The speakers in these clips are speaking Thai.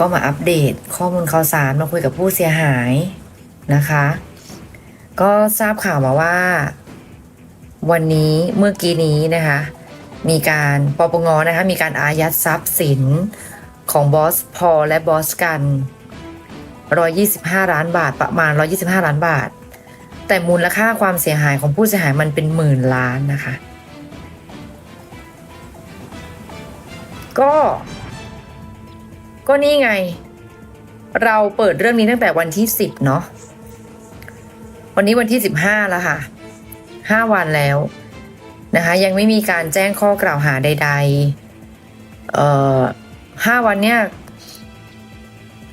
ก็มาอัปเดตข้อมูลข่าวสารมาคุยกับผู้เสียหายนะคะ ก็ทราบข่าวมาว่า วันนี้เมื่อกี้นี้นะคะ มีการปปงนะคะมีการอายัดทรัพย์สินของบอสพอและบอสกัน 125 ล้านบาทประมาณ 125 ล้านบาท แต่มูลค่าความเสียหายของผู้เสียหายมันเป็นหมื่นล้านนะคะ ก็ ก็นี่ไง เราเปิดเรื่องนี้ตั้งแต่วันที่สิบเนาะวันนี้วันที่สิบห้าแล้วค่ะห้าวันแล้วนะคะ ยังไม่มีการแจ้งข้อกล่าวหาใด ๆ เอ่อห้าวันเนี้ย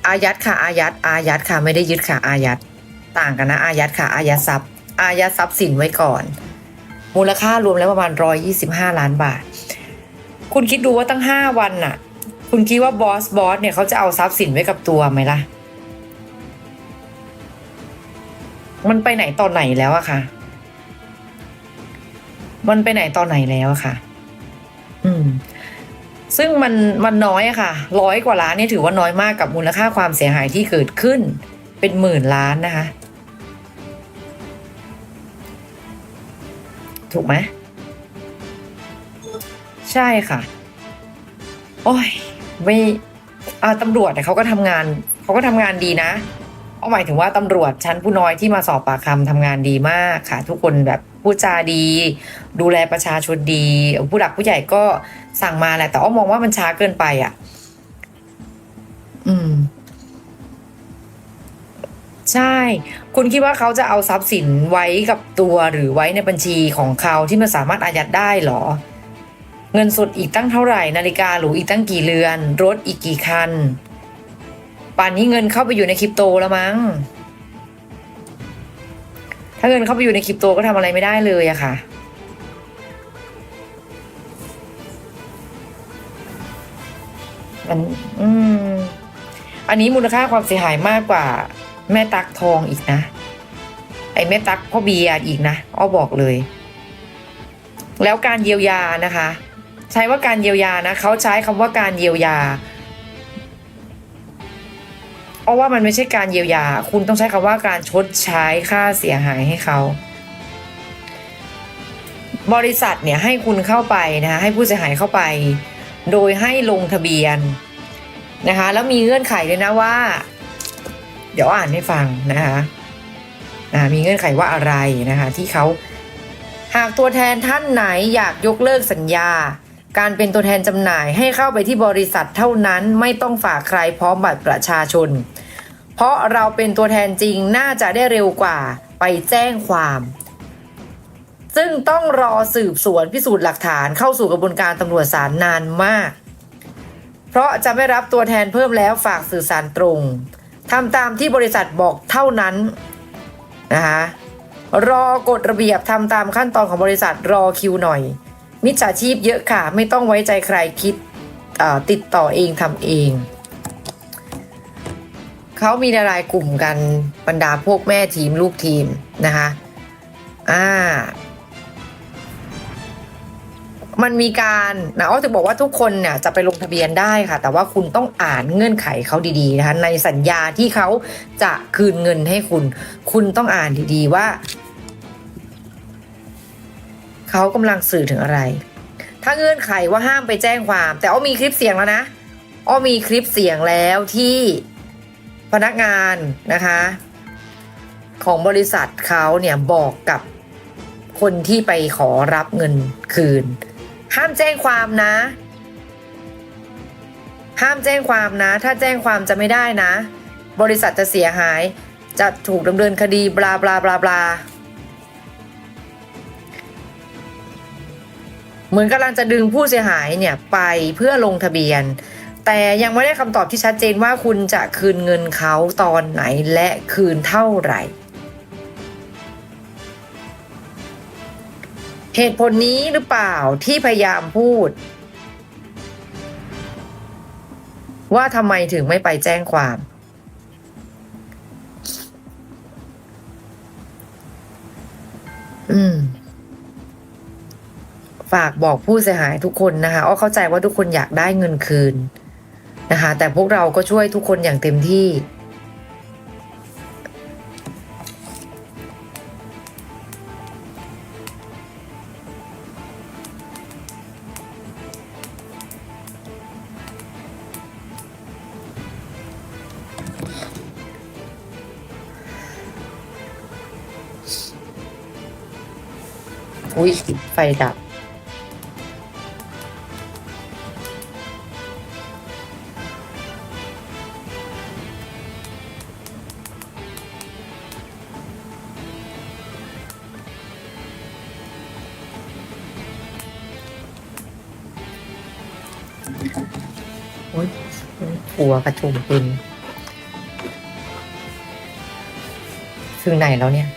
อายัดค่ะอายัดอายัดค่ะไม่ได้ยึดค่ะอายัดต่างกันนะอายัดค่ะอายัดทรัพย์อายัดทรัพย์สินไว้ก่อน มูลค่ารวมแล้วประมาณร้อยี่สิบห้าล้านบาท คุณคิดดูว่าตั้งห้าวันน่ะ คุณคิดว่าบอสบอสเนี่ยเขาจะเอาทรัพย์สินไว้กับตัวไหมล่ะ มันไปไหนตอนไหนแล้วอะค่ะ มันไปไหนตอนไหนแล้วอะค่ะ อืม ซึ่งมันมันน้อยอะค่ะ ร้อยกว่าล้านเนี่ยถือว่าน้อยมากกับมูลค่าความเสียหายที่เกิดขึ้น เป็นหมื่นล้านนะคะ ถูกไหมใช่ค่ะ โอ้ย ไม่อาตำรวจเนี่ยเขาก็ทำงานเขาก็ทำงานดีนะเอาหมายถึงว่าตำรวจชั้นผู้น้อยที่มาสอบปากคำทำงานดีมากค่ะ ทุกคนแบบพูดจาดี ดูแลประชาชนดี ผู้หลักผู้ใหญ่ก็สั่งมาแหละแต่อ้อมองว่ามันช้าเกินไปอะ อืม ใช่ คุณคิดว่าเขาจะเอาทรัพย์สินไว้กับตัวหรือไว้ในบัญชีของเขาที่มันสามารถอายัดได้หรอ เงินสดอีกตั้งเท่าไหร่ นาฬิกาหรูอีกตั้งกี่เรือน รถอีกกี่คัน ป่านนี้เงินเข้าไปอยู่ในคริปโตแล้วมั้ง ถ้าเงินเข้าไปอยู่ในคริปโตก็ทำอะไรไม่ได้เลยอะค่ะ มัน อืม อันนี้มูลค่าความเสียหายมากกว่า แม่ตักทองอีกนะ ไอ้แม่ตักพ่อเบียร์อีกนะอ้อบอกเลย แล้วการเยียวยานะคะ ใช้ว่าการเยียวยานะเขาใช้คำว่าการเยียวยาเพราะว่ามันไม่ใช่การเยียวยา คุณต้องใช้คำว่าการชดใช้ค่าเสียหายให้เขา บริษัทเนี่ยให้คุณเข้าไปนะคะให้ผู้เสียหายเข้าไป โดยให้ลงทะเบียนนะคะแล้วมีเงื่อนไขเลยนะว่า เดี๋ยวอ่านให้ฟังนะคะมีเงื่อนไขว่าอะไรนะคะที่เขาหากตัวแทนท่านไหนอยากยกเลิกสัญญา การเป็นตัวแทนจำหน่ายให้เข้าไปที่บริษัทเท่านั้นไม่ต้องฝากใครพร้อมบัตรประชาชน เพราะเราเป็นตัวแทนจริงน่าจะได้เร็วกว่าไปแจ้งความ ซึ่งต้องรอสืบสวนพิสูจน์หลักฐานเข้าสู่กระบวนการตำรวจศาลนานมาก เพราะจะไม่รับตัวแทนเพิ่มแล้วฝากสื่อสารตรงทำตามที่บริษัทบอกเท่านั้นนะคะรอกฎระเบียบทำตามขั้นตอนของบริษัทรอคิวหน่อย มิจฉาชีพเยอะค่ะ ไม่ต้องไว้ใจใครคิดติดต่อเองทำเอง เขามีรายกลุ่มกันบรรดาพวกแม่ทีมลูกทีมนะคะอ่ามันมีการนะอ้อจะบอกว่าทุกคนเนี่ยจะไปลงทะเบียนได้ค่ะ แต่ว่าคุณต้องอ่านเงื่อนไขเขาดีๆนะคะในสัญญาที่เขาจะคืนเงินให้คุณ คุณต้องอ่านดีๆว่า เขากำลังสื่อถึงอะไร ถ้าเงื่อนไขว่าห้ามไปแจ้งความ แต่อ้อมีคลิปเสียงแล้วนะอ้อมีคลิปเสียงแล้วที่พนักงานนะคะ ของบริษัทเขาเนี่ยบอกกับคนที่ไปขอรับเงินคืน ห้ามแจ้งความนะ ห้ามแจ้งความนะ ถ้าแจ้งความจะไม่ได้นะ บริษัทจะเสียหายจะถูกดำเนินคดีบลาบลาบลาบลา เหมือนกำลังจะดึงผู้เสียหายเนี่ยไปเพื่อลงทะเบียน แต่ยังไม่ได้คำตอบที่ชัดเจนว่าคุณจะคืนเงินเขาตอนไหนและคืนเท่าไหร่ เหตุผลนี้หรือเปล่าที่พยายามพูด ว่าทำไมถึงไม่ไปแจ้งความอืม ฝากบอกผู้เสียหายทุกคนนะคะอ้อเข้าใจว่าทุกคนอยากได้เงินคืนนะคะ แต่พวกเราก็ช่วยทุกคนอย่างเต็มที่ อุ้ยไฟดับ หัวกระจุมเป็น ถึงไหนแล้วเนี่ย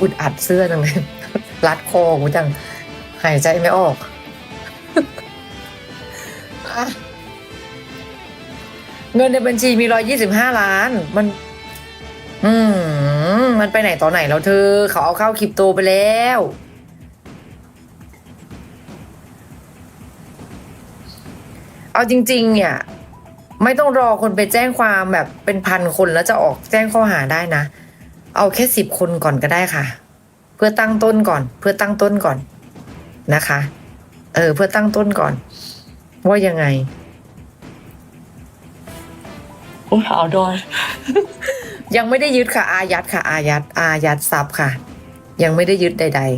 อุดอัดเสื้อจังเลยรัดคอกูจัง หายใจไม่ออกอเงินในบัญชีมีร้อยี่สิบห้าล้าน มัน อืมมันไปไหนตอนไหนแล้วเธอ เขาเอาเข้าคริปโตไปแล้ว เอาจริง ๆ เนี่ย ไม่ต้องรอคนไปแจ้งความแบบเป็นพันคนแล้วจะออกแจ้งข้อหาได้นะ เอาแค่สิบคนก่อนก็ได้ค่ะ เพื่อตั้งต้นก่อน เพื่อตั้งต้นก่อนนะคะ เออ เพื่อตั้งต้นก่อน ว่ายังไงโอ้ยเอาด้วยยังไม่ได้ยึดค่ะ อายัดค่ะ อายัด อายัดทรัพย์ค่ะ ยังไม่ได้ยึดใด ๆ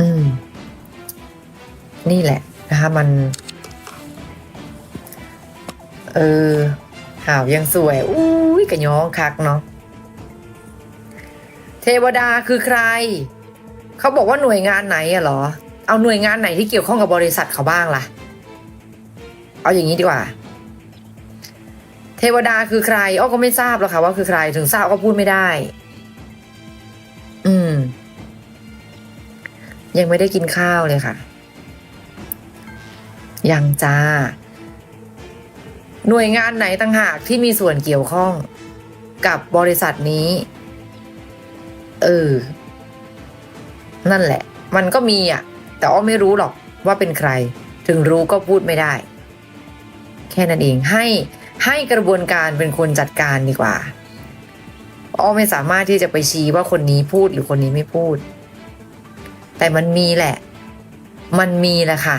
อืม นี่แหละ นะคะมัน เออข่าวยังสวยอุ้ยกระยองคักเนาะเทวดาคือใคร เขาบอกว่าหน่วยงานไหนอะเหรอ เอาหน่วยงานไหนที่เกี่ยวข้องกับบริษัทเขาบ้างล่ะ เอาอย่างนี้ดีกว่า เทวดาคือใครอ้อก็ไม่ทราบหรอกค่ะว่าคือใครถึงทราบก็พูดไม่ได้ อืม ยังไม่ได้กินข้าวเลยค่ะ ยังจ้า หน่วยงานไหนต่างหากที่มีส่วนเกี่ยวข้องกับบริษัทนี้ เออ นั่นแหละ มันก็มีอะ แต่อ้อไม่รู้หรอกว่าเป็นใคร ถึงรู้ก็พูดไม่ได้ แค่นั้นเองให้ให้กระบวนการเป็นคนจัดการดีกว่าอ้อไม่สามารถที่จะไปชี้ว่าคนนี้พูดหรือคนนี้ไม่พูด แต่มันมีแหละ มันมีแหละค่ะ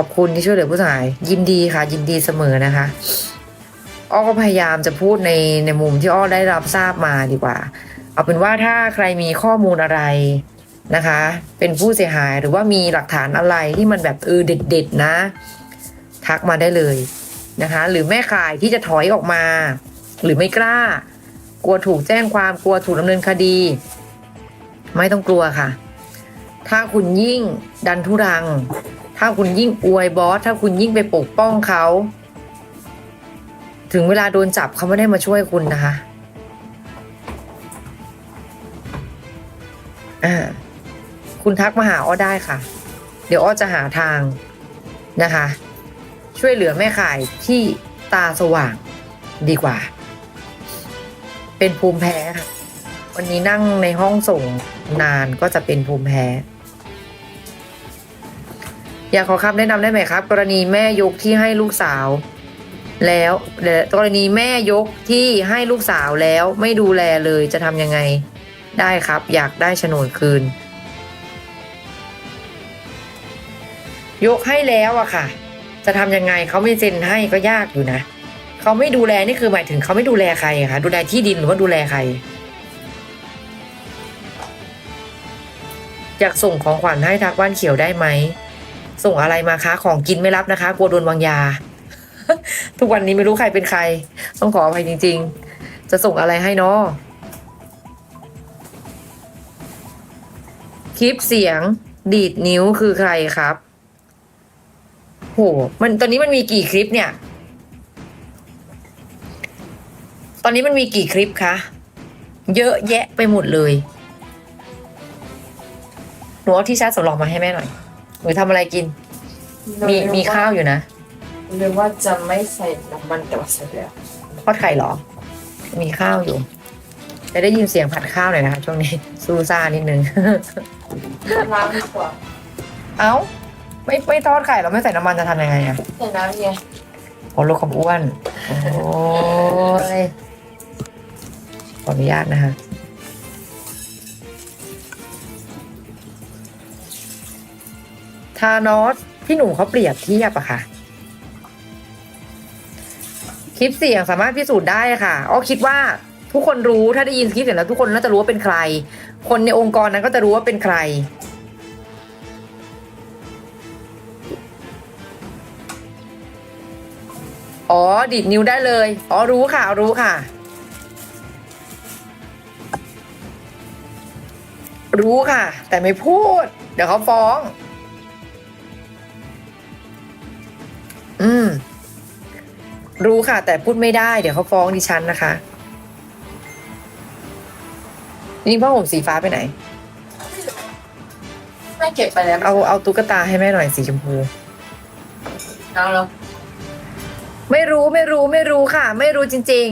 ขอบคุณที่ช่วยเหลือผู้เสียหาย ยินดีค่ะ ยินดีเสมอนะคะ อ้อก็พยายามจะพูดในในมุมที่อ้อได้รับทราบมาดีกว่า เอาเป็นว่าถ้าใครมีข้อมูลอะไรนะคะ เป็นผู้เสียหายหรือว่ามีหลักฐานอะไรที่มันแบบเออเด็ดๆนะ ทักมาได้เลยนะคะ หรือแม่ขายที่จะถอยออกมา หรือไม่กล้า กลัวถูกแจ้งความกลัวถูกดำเนินคดี ไม่ต้องกลัวค่ะ ถ้าคุณยิ่งดันทุรัง ถ้าคุณยิ่งอวยบอส ถ้าคุณยิ่งไปปกป้องเขา ถึงเวลาโดนจับเขาไม่ได้มาช่วยคุณนะคะอ่าคุณทักมาหาอ้อได้ค่ะ เดี๋ยวอ้อจะหาทางนะคะ ช่วยเหลือแม่ขายที่ตาสว่างดีกว่า เป็นภูมิแพ้ค่ะ วันนี้นั่งในห้องส่งนานก็จะเป็นภูมิแพ้ อยากขอคำแนะนำได้ไหมครับ กรณีแม่ยกที่ให้ลูกสาว แล้วกรณีแม่ยกที่ให้ลูกสาวแล้วไม่ดูแลเลยจะทำยังไง ได้ครับ อยากได้โฉนดคืน ยกให้แล้วอะค่ะ จะทำยังไงเขาไม่เซ็นให้ก็ยากอยู่นะเขาไม่ดูแลนี่คือหมายถึงเขาไม่ดูแลใครอะคะดูแลที่ดินหรือว่าดูแลใครอยากส่งของขวัญให้ทักบ้านเขียวได้ไหม ส่งอะไรมาคะ ของกินไม่รับนะคะ กลัวโดนวางยา ทุกวันนี้ไม่รู้ใครเป็นใคร ต้องขออภัยจริง ๆ จะส่งอะไรให้เนาะคลิปเสียงดีดนิ้วคือใครครับ โห มันตอนนี้มันมีกี่คลิปเนี่ย ตอนนี้มันมีกี่คลิปคะ เยอะแยะไปหมดเลย หนูเอาที่ชาร์จสำรองมาให้แม่หน่อย นูทำอะไรกิน มีมีข้าวอยู่นะเรียกว่าจะไม่ใส่น้ำมันแต่ว่าใส่แล้วทอดไข่เหรอ มีข้าวอยู่จะได้ยินเสียงผัดข้าวหน่อยนะคะช่วงนี้ซูซ่านิดนึงล้างดีกว่าเอ้า ไม่ไม่ทอดไข่เราไม่ใส่น้ำมันจะทำยังไงอะใส่น้ำไงโอ้ลดความอ้วน โอ้ยขออนุญาตนะคะ ทานอสพี่หนุ่มเขาเปรียบเทียบอะค่ะ คลิปเสียงสามารถพิสูจน์ได้ค่ะอ้อคิดว่าทุกคนรู้ถ้าได้ยินคลิปเสียงแล้วทุกคนน่าจะรู้ว่าเป็นใคร คนในองค์กรนั้นก็จะรู้ว่าเป็นใคร อ๋อดิดนิ้วได้เลย อ๋อรู้ค่ะ รู้ค่ะ รู้ค่ะ แต่ไม่พูด เดี๋ยวเขาฟ้อง อืม รู้ค่ะ แต่พูดไม่ได้ เดี๋ยวเขาฟ้องดิฉันนะคะนี่ผ้าห่มสีฟ้าไปไหนไม่เก็บไปแล้วเอาเอาตุ๊กตาให้แม่หน่อยสีชมพู เอาแล้ว ไม่รู้ไม่รู้ไม่รู้ค่ะ ไม่รู้จริง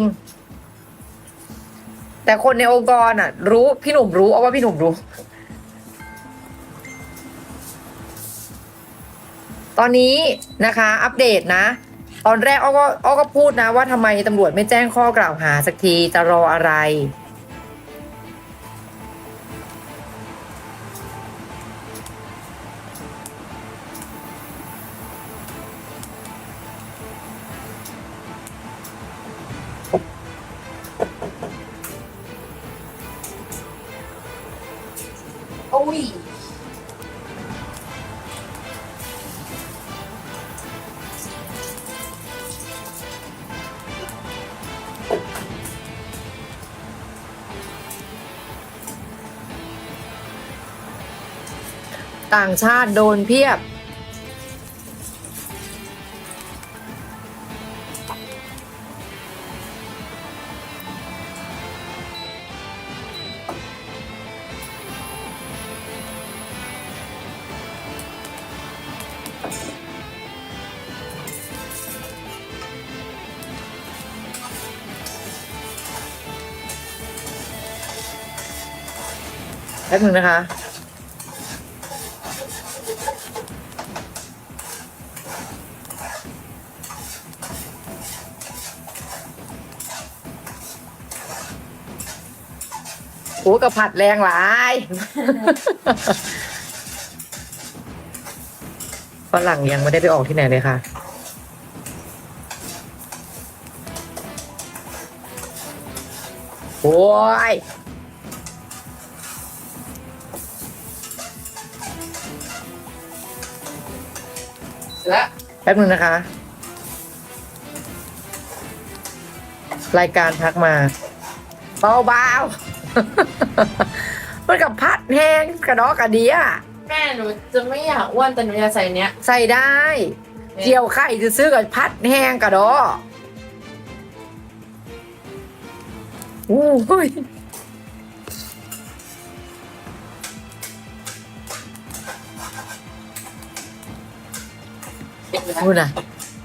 ๆ แต่คนในองค์กรอะ รู้พี่หนุ่มรู้เอาว่าพี่หนุ่มรู้ ตอนนี้นะคะอัปเดตนะ ตอนแรกอ้อก็อ้อก็พูดนะว่าทำไมตำรวจไม่แจ้งข้อกล่าวหาสักทีจะรออะไร ต่างชาติโดนเพียบ แป๊บนึงนะคะ กระผัดแรงหลายฝรั่งยังไม่ได้ไปออกที่ไหนเลยค่ะ โอ้ยแล้วแป๊บนึงนะคะ รายการทักมาเบาๆ มันกับพัดแห้งกระดอกกระเดียแม่หนูจะไม่อยากอ้วนแต่หนูอยากใส่เนี้ยใส่ได้ เจียวไข่จะซื้อกับพัดแห้งกระดออู้ยเก็บแล้วพูดนะ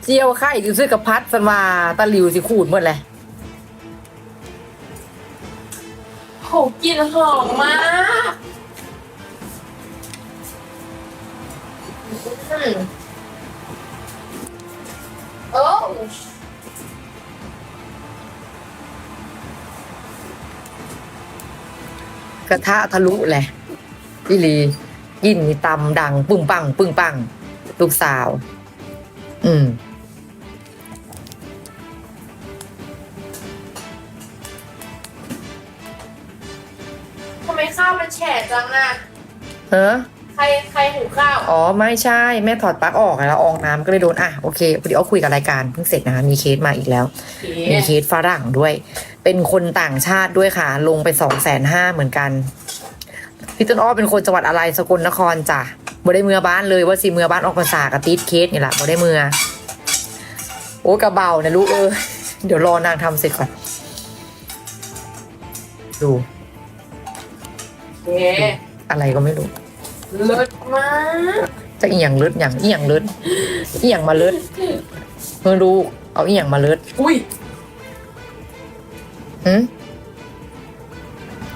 เจียวไข่จะซื้อกับพัดสันว่าตะหลิวสิขูดหมดเลย หกลิ่นหอมมากอืมโอ้กระทะทะลุแหละพี่ลีกินนี่ตำดัง ปึ้งปัง ปึ้งปัง ลูกสาว อืม ไมข้าวมันแฉะจังอะเฮ้อใครใครหูข้าวอ๋อไม่ใช่แม่ถอดปลั๊กออกแล้วอองน้ำก็เลยโดนอะโอเคพอดีเอาคุยกับรายการเพิ่งเสร็จนะคะมีเคสมาอีกแล้วมีเคสฝรั่งด้วย เป็นคนต่างชาติด้วยค่ะ ลงไปสองแสนห้าเหมือนกัน พี่ต้นอ้อเป็นคนจังหวัดอะไรสกลนครจ้ะบ่ได้เมือบ้านเลยว่าสิเมือบ้านออกภาษากับติดเคสนี่แหละบ่ได้เมือ โอ้กระเบานะลูกเออ เดี๋ยวรอนางทำเสร็จก่อน ดู อะไรก็ไม่รู้เลิศมากจะเอียงเลิศอย่างเอียงเลิศเอียงมาเลิศเพื่อรู้เอาเอียงมาเลิศอุ้ยหืม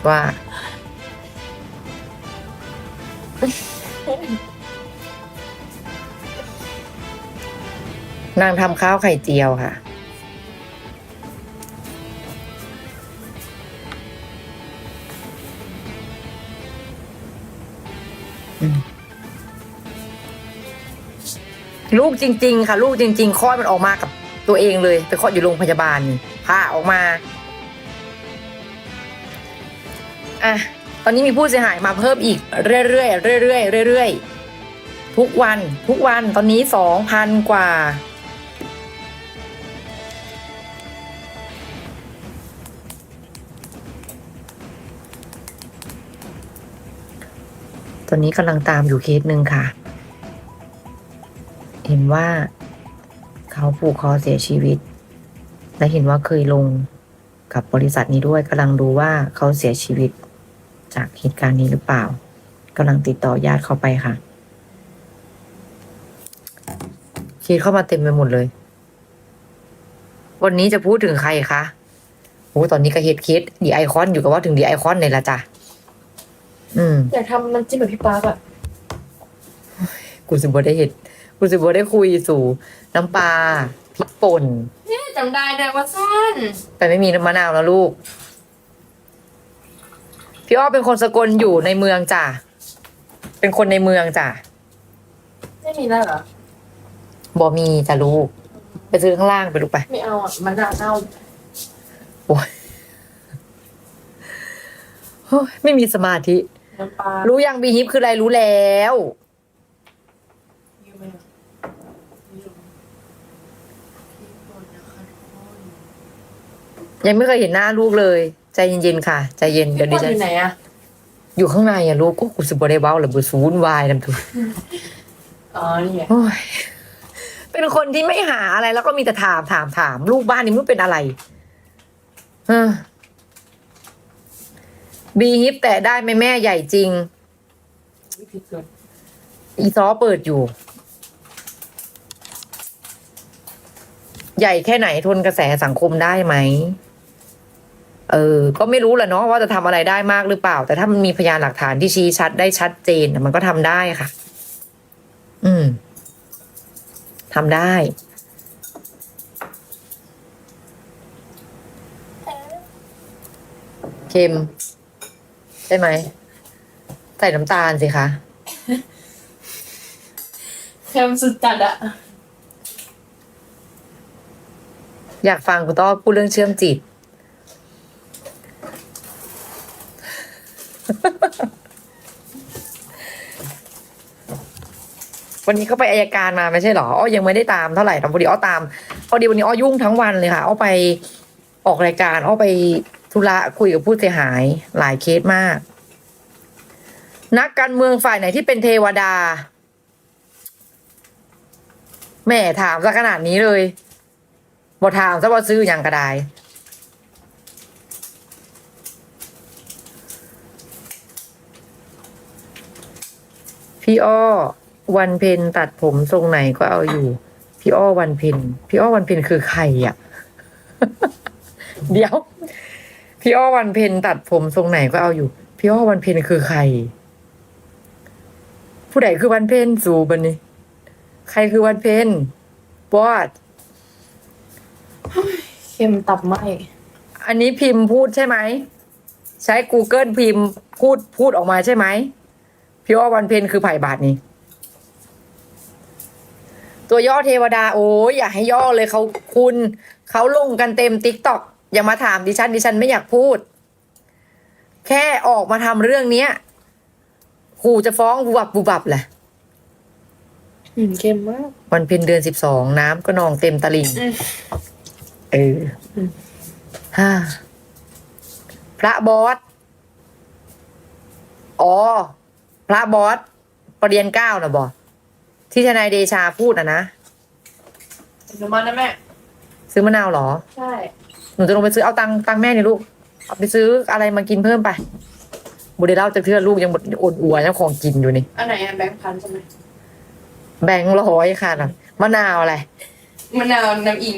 ว่า นางทำข้าวไข่เจียวค่ะ ลูกจริง ๆ ค่ะ ลูกจริง ๆคลอดมันออกมากับตัวเองเลย ไปคลอดอยู่โรงพยาบาลพาออกมา อะ ตอนนี้มีผู้เสียหายมาเพิ่มอีก เรื่อยๆเรื่อยๆเรื่อยๆทุกวัน ทุกวันตอนนี้สองพันกว่า อนนี้กำลังตามอยู่เคสหนึ่งค่ะ เห็นว่าเขาผูกคอเสียชีวิต และเห็นว่าเคยลงกับบริษัทนี้ด้วยกำลังดูว่าเขาเสียชีวิตจากเหตุการณ์นี้หรือเปล่ากำลังติดต่อญาติเขาไปค่ะเคสเข้ามาเต็มไปหมดเลย วันนี้จะพูดถึงใครคะโอ้ตอนนี้ก็เฮดเคสดีไอคอนอยู่กับว่าถึงดีไอคอนเลยละจ้ะ อืมอยากทำมันจิ้มแบบพี่ปาร์กอะกูสิบได้เห็ดกูสิบได้คุยสู่น้ำปลาพริกป่นเนี่ยจำได้เลยว่าสั้นแต่ไม่มีน้ำมะนาวแล้วลูก พี่อ้อเป็นคนสกลอยู่ในเมืองจ้ะ เป็นคนในเมืองจ้ะ ไม่มีแล้วเหรอบอมีจ้ะลูก ไปซื้อข้างล่างไปลูกไป ไม่เอาอะมันน่าเน่าโอ้ยโอ้ยไม่มีสมาธิ น้ำปลารู้ยังบีฮิปคืออะไรรู้แล้ว เยอะไหมอะไม่รู้พี่คนนะคะทุกคนยังไม่เคยเห็นหน้าลูกเลย ใจเย็นๆค่ะ ใจเย็นเดี๋ยวดิพี่คนฉัอนยู่ไหนอะอยู่ข้างในอะลูกก็กูสิบได้เบ้าหรือบุซูนวายนำทุนอ๋อนี่ไงโอ้ยเป็นคนที่ไม่หาอะไรแล้วก็มีแต่ถามถามถาม ลูกบ้านนี้มันเป็นอะไรเออ บีฮิปแต่ได้ไหมแม่ใหญ่จริงวิธีเกิดอีซอเปิดอยู่ ใหญ่แค่ไหนทนกระแสสังคมได้ไหม เออ ก็ไม่รู้แหละเนาะว่าจะทำอะไรได้มากหรือเปล่า แต่ถ้ามันมีพยานหลักฐานที่ชี้ชัดได้ชัดเจนมันก็ทำได้ค่ะ อืมทำได้เค็ม ช่ไหม ใส่น้ำตาลสิคะเค็มสุดจัดอะอยากฟังคุณต้อพูดเรื่องเชื่อมจิต วันนี้เขาไปอายการมาไม่ใช่เหรออ้อยังไม่ได้ตามเท่าไหร่แต่พอดีอ้อตามพอดีวันนี้อ้อยุ่งทั้งวันเลยค่ะอ้อไปออกรายการอ้อไป ธุระคุยกับผู้เสียหายหลายเคสมาก นักการเมืองฝ่ายไหนที่เป็นเทวดาแม่ถามซะขนาดนี้เลยบอถามซะว่าซื้ออย่างก็ไดพี่อ้อวันเพ็ญตัดผมทรงไหนก็เอาอยู่ พี่อ้อวันเพ็ญพี่อ้อวันเพ็ญคือใครอะ เดี๋ยว พี่อ้อวันเพ็ญตัดผมทรงไหนก็เอาอยู่ พี่อ้อวันเพ็ญคือใคร ผู้ใดคือวันเพ็ญสู่บันนี้ ใครคือวันเพ็ญบอดเค็มตับไหมอันนี้พิมพ์พูดใช่ไหม ใช้ Google พิมพ์พูดพูดออกมาใช่ไหม พี่อ้อวันเพ็ญคือไผ่บาทนี้ตัวย่อเทวดา โอ้ยอย่าให้ย่อเลยเขาคุณ เขาลงกันเต็มติ๊กต็อก อย่ามาถามดิฉันดิฉันไม่อยากพูด แค่ออกมาทำเรื่องเนี้ยขู่จะฟ้องบูบับบูบับแหละอืมเค็มมาก วันเพ็ญเดือนสิบสองน้ำก็นองเต็มตลิ่งอืม เอออมฮ่าพระบอสอ๋อ พระบอสประเรียนเก้านะบอที่ทนายเดชาพูดอะนะ หนูมานะแม่ ซื้อมะนาวเหรอ ใช่ หนูจะลงไปซื้อเอาตังค์ตังค์แม่นี่ลูก เอาไปซื้ออะไรมากินเพิ่มไปบุเดเล่าจะเพื่อลูกยังบดอดอัวยังของกินอยู่นี่ อันไหนอะแบงค์พันใช่ไหมแบงค์ร้อยค่ะน่ะมะนาวอะไร มะนาวน้ำอิง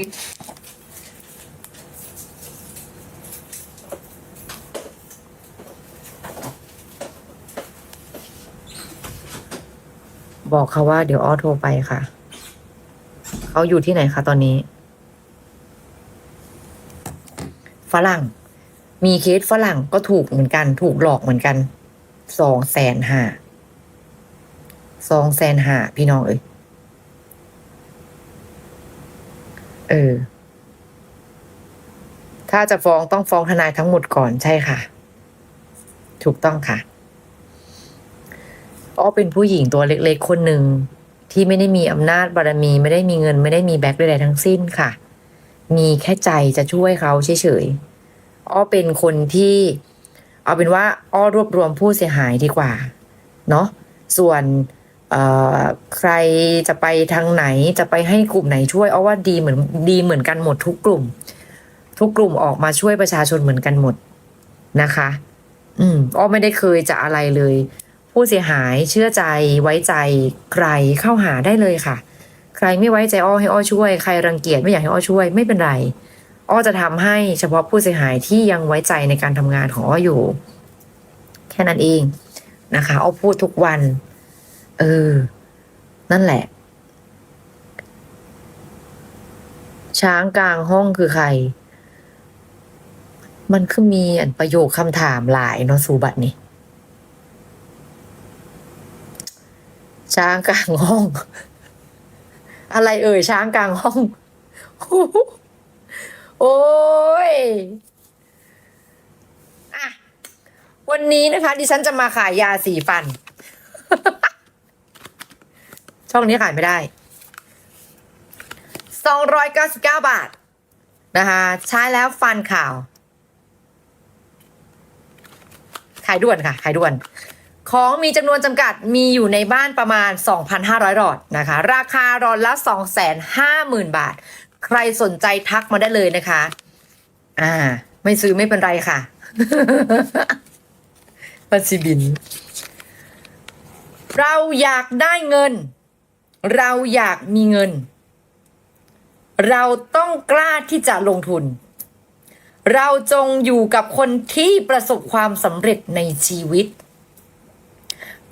บอกเขาว่าเดี๋ยวอ้อโทรไปค่ะ เขาอยู่ที่ไหนคะตอนนี้ ฝรั่ง มีเคสฝรั่งก็ถูกเหมือนกัน ถูกหลอกเหมือนกันสองแสนห้าสองแสนห้าพี่น้องเอ้ยเออ ถ้าจะฟ้องต้องฟ้องทนายทั้งหมดก่อนใช่ค่ะ ถูกต้องค่ะอ้อเป็นผู้หญิงตัวเล็กๆคนหนึ่งที่ไม่ได้มีอำนาจบารมี ไม่ได้มีเงิน ไม่ได้มีแบ็คใดๆทั้งสิ้นค่ะ มีแค่ใจจะช่วยเขาเฉยๆ อ้อเป็นคนที่เอาเป็นว่าอ้อรวบรวมผู้เสียหายดีกว่า เนาะส่วนเอ่อใครจะไปทางไหนจะไปให้กลุ่มไหนช่วยอ้อว่าดีเหมือนดีเหมือนกันหมดทุกกลุ่ม ทุกกลุ่มออกมาช่วยประชาชนเหมือนกันหมดนะคะ อืมอ้อไม่ได้เคยจะอะไรเลย ผู้เสียหายเชื่อใจไว้ใจใครเข้าหาได้เลยค่ะ ใครไม่ไว้ใจอ้อให้อ้อช่วย ใครรังเกียจไม่อยากให้อ้อช่วย ไม่เป็นไร อ้อจะทำให้เฉพาะผู้เสียหายที่ยังไว้ใจในการทำงานของอ้ออยู่ แค่นั้นเองนะคะ อ้อพูดทุกวัน เออ นั่นแหละ ช้างกลางห้องคือใคร มันคือมีอันประโยคคำถามหลายเนาะสูบัตนี่ช้างกลางห้อง อะไรเอ่ยช้างกลางห้อง โอ้ยอะวันนี้นะคะ ดิฉันจะมาขายยาสีฟัน ช่องนี้ขายไม่ได้ 299 บาท นะคะ ใช้แล้วฟันข่าว ขายด่วนค่ะ ขายด่วน ของมีจำนวนจำกัดมีอยู่ในบ้านประมาณ 2,500 หลอดนะคะ ราคาหลอดละ 250,000 บาท ใครสนใจทักมาได้เลยนะคะ อ่า ไม่ซื้อไม่เป็นไรค่ะปัสิบิน เราอยากได้เงิน เราอยากมีเงิน เราต้องกล้าที่จะลงทุน เราจงอยู่กับคนที่ประสบความสำเร็จในชีวิต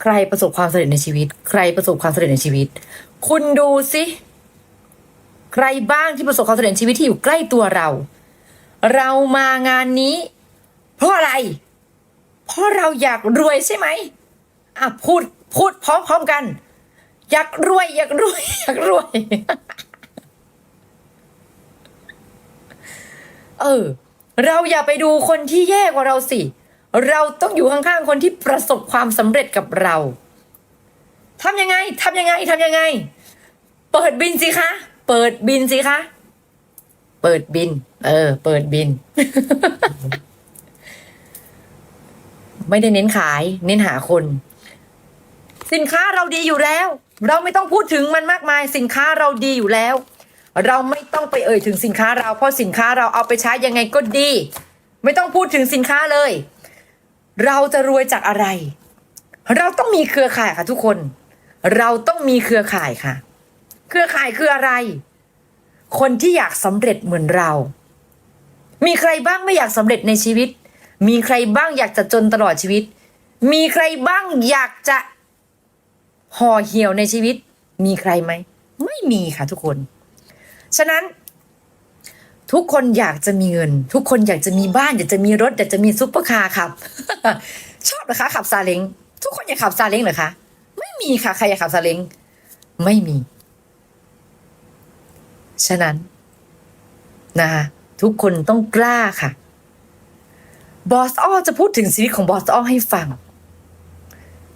ใครประสบความสำเร็จในชีวิต ใครประสบความสำเร็จในชีวิต คุณดูสิใครบ้างที่ประสบความสำเร็จในชีวิตที่อยู่ใกล้ตัวเรา เรามางานนี้ เพราะอะไร เพราะเราอยากรวยใช่ไหมอะพูดพูดพร้อมๆกัน อยากรวยอยากรวยอยากรวย เออ เราอย่าไปดูคนที่แย่กว่าเราสิ เราต้องอยู่ข้างๆคนที่ประสบความสำเร็จกับเราทำยังไงทำยังไงทำยังไง เปิดบินสิคะ เปิดบินสิคะ เปิดบิน เออ เปิดบิน ไม่ได้เน้นขาย เน้นหาคน สินค้าเราดีอยู่แล้ว เราไม่ต้องพูดถึงมันมากมาย สินค้าเราดีอยู่แล้ว เราไม่ต้องไปเอ่ยถึงสินค้าเรา เพราะสินค้าเราเอาไปใช้ยังไงก็ดี ไม่ต้องพูดถึงสินค้าเลย เราจะรวยจากอะไร เราต้องมีเครือข่ายค่ะทุกคน เราต้องมีเครือข่ายค่ะ เครือข่ายคืออะไร คนที่อยากสำเร็จเหมือนเรา มีใครบ้างไม่อยากสำเร็จในชีวิต มีใครบ้างอยากจะจนตลอดชีวิต มีใครบ้างอยากจะห่อเหี่ยวในชีวิต มีใครไหม ไม่มีค่ะทุกคน ฉะนั้น ทุกคนอยากจะมีเงิน ทุกคนอยากจะมีบ้าน อยากจะมีรถ อยากจะมีซุปเปอร์คาร์ขับ ชอบเหรอคะ ขับซาเล้งทุกคนอยากขับซาเล้งเหรอคะ ไม่มีค่ะ ใครอยากขับซาเล้งไม่มี ฉะนั้นนะคะทุกคนต้องกล้าค่ะ บอสอ้อจะพูดถึงชีวิตของบอสอ้อให้ฟัง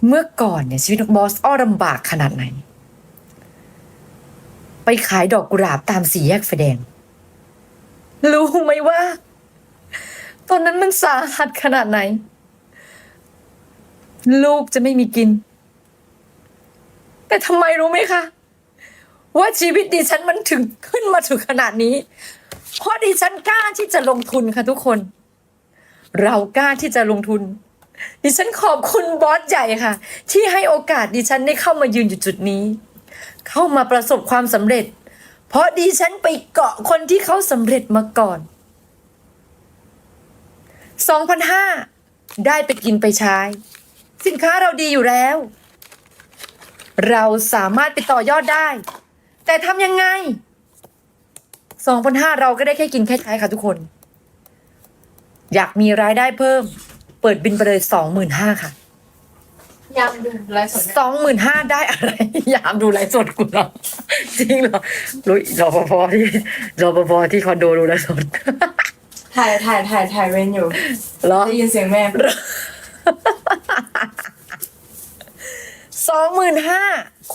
เมื่อก่อนเนี่ยชีวิตของบอสอ้อลำบากขนาดไหน ไปขายดอกกุหลาบตามสี่แยกไฟแดง รู้ไหมว่า ตอนนั้นมันสาหัสขนาดไหน ลูกจะไม่มีกิน แต่ทำไมรู้ไหมคะ ว่าชีวิตดิฉันมันถึงขึ้นมาถึงขนาดนี้ เพราะดิฉันกล้าที่จะลงทุนค่ะทุกคน เรากล้าที่จะลงทุน ดิฉันขอบคุณบอสใหญ่ค่ะ ที่ให้โอกาสดิฉันได้เข้ามายืนอยู่จุดนี้ เข้ามาประสบความสำเร็จ เพราะดิฉันไปเกาะคนที่เขาสำเร็จมาก่อน 2,500 ได้ไปกินไปใช้ สินค้าเราดีอยู่แล้ว เราสามารถไปต่อยอดได้ แต่ทำยังไงสองพันห้าเราก็ได้แค่กินแค่ใช้ค่ะทุกคน อยากมีรายได้เพิ่ม เปิดบินไปเลยสองหมื่นห้าค่ะ ยามดูไลฟ์สดสองหมื่นห้าได้อะไร ยามดูไลฟ์สดกูเหรอจริงเหรอรู้รอปภที่รอปภที่คอนโดดูไลฟ์สดถ่ายถ่ายถ่ายถ่ายเวนอยู่เหรอได้ยินเสียงแม่สองหมื่นห้า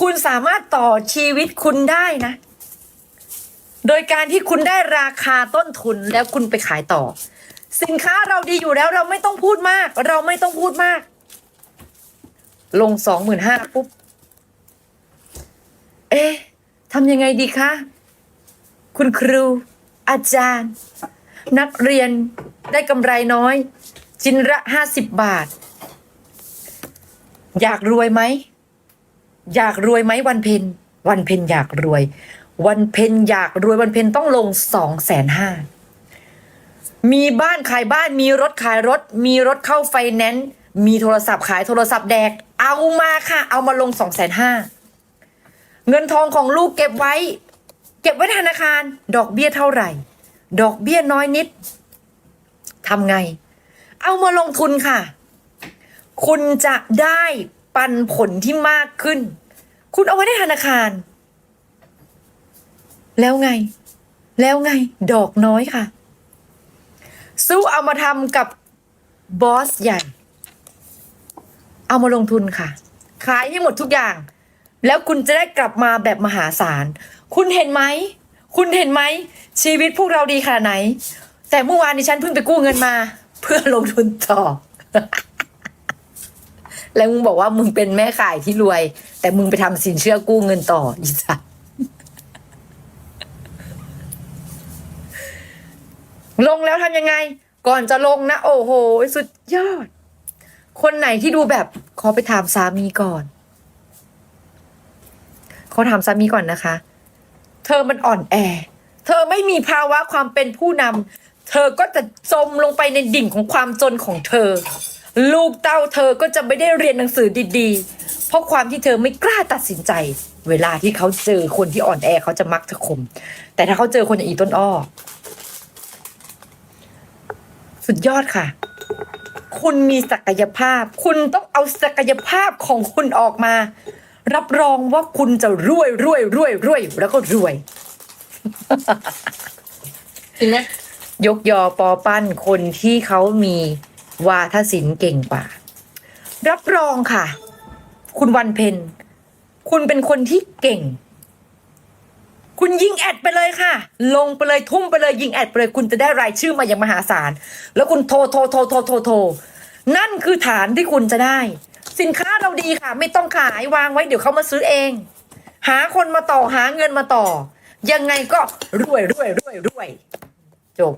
คุณสามารถต่อชีวิตคุณได้นะ โดยการที่คุณได้ราคาต้นทุนแล้วคุณไปขายต่อ สินค้าเราดีอยู่แล้วเราไม่ต้องพูดมาก เราไม่ต้องพูดมาก ลงสองหมื่นห้าปุ๊บ เอ๊ะทำยังไงดีคะ คุณครู อาจารย์ นักเรียนได้กำไรน้อย ชิ้นละห้าสิบบาท อยากรวยไหม อยากรวยไหมวันเพ็ญวันเพ็ญอยากรวย วันเพ็ญอยากรวยวันเพ็ญต้องลงสองแสนห้ามีบ้านขายบ้านมีรถขายรถ มีรถเข้าไฟแนนซ์ มีโทรศัพท์ขายโทรศัพท์แดก เอามาค่ะ เอามาลงสองแสนห้าเงินทองของลูกเก็บไว้ เก็บไว้ธนาคาร ดอกเบี้ยเท่าไหร่ ดอกเบี้ยน้อยนิดทำไง เอามาลงทุนค่ะ คุณจะได้ปันผลที่มากขึ้น คุณเอาไว้ในธนาคาร แล้วไง แล้วไง ดอกน้อยค่ะ สู้เอามาทำกับบอสใหญ่ เอามาลงทุนค่ะ ขายให้หมดทุกอย่าง แล้วคุณจะได้กลับมาแบบมหาศาล คุณเห็นไหม คุณเห็นไหม ชีวิตพวกเราดีขนาดไหน แต่เมื่อวานนี้ฉันเพิ่งไปกู้เงินมา เพื่อลงทุนต่อ แล้วมึงบอกว่ามึงเป็นแม่ขายที่รวย แต่มึงไปทำสินเชื่อกู้เงินต่ออีสัสลงแล้วทำยังไง ก่อนจะลงนะ โอ้โห สุดยอด คนไหนที่ดูแบบขอไปถามสามีก่อน ขอถามสามีก่อนนะคะ เธอมันอ่อนแอ เธอไม่มีภาวะความเป็นผู้นำเธอก็จะจมลงไปในดิ่งของความจนของเธอ ลูกเต้าเธอก็จะไม่ได้เรียนหนังสือดีๆ เพราะความที่เธอไม่กล้าตัดสินใจ เวลาที่เขาเจอคนที่อ่อนแอเขาจะมักจะข่มแต่ถ้าเขาเจอคนอย่างอีต้นอ้อ สุดยอดค่ะ คุณมีศักยภาพ คุณต้องเอาศักยภาพของคุณออกมา รับรองว่าคุณจะรวยรวยรวยรวยแล้วก็รวยกินไหมยกยอปอปั้นคนที่เขามีวาทศิลป์เก่งกว่า รับรองค่ะ คุณวันเพ็ญคุณเป็นคนที่เก่ง คุณยิงแอดไปเลยค่ะ ลงไปเลยทุ่มไปเลยยิงแอดไปเลย คุณจะได้รายชื่อมาอย่างมหาศาล แล้วคุณโทรโทรโทรโทรโทรโทรนั่นคือฐานที่คุณจะได้ สินค้าเราดีค่ะ ไม่ต้องขายวางไว้เดี๋ยวเขามาซื้อเอง หาคนมาต่อหาเงินมาต่อ ยังไงก็รวยรวยรวยรวยจบ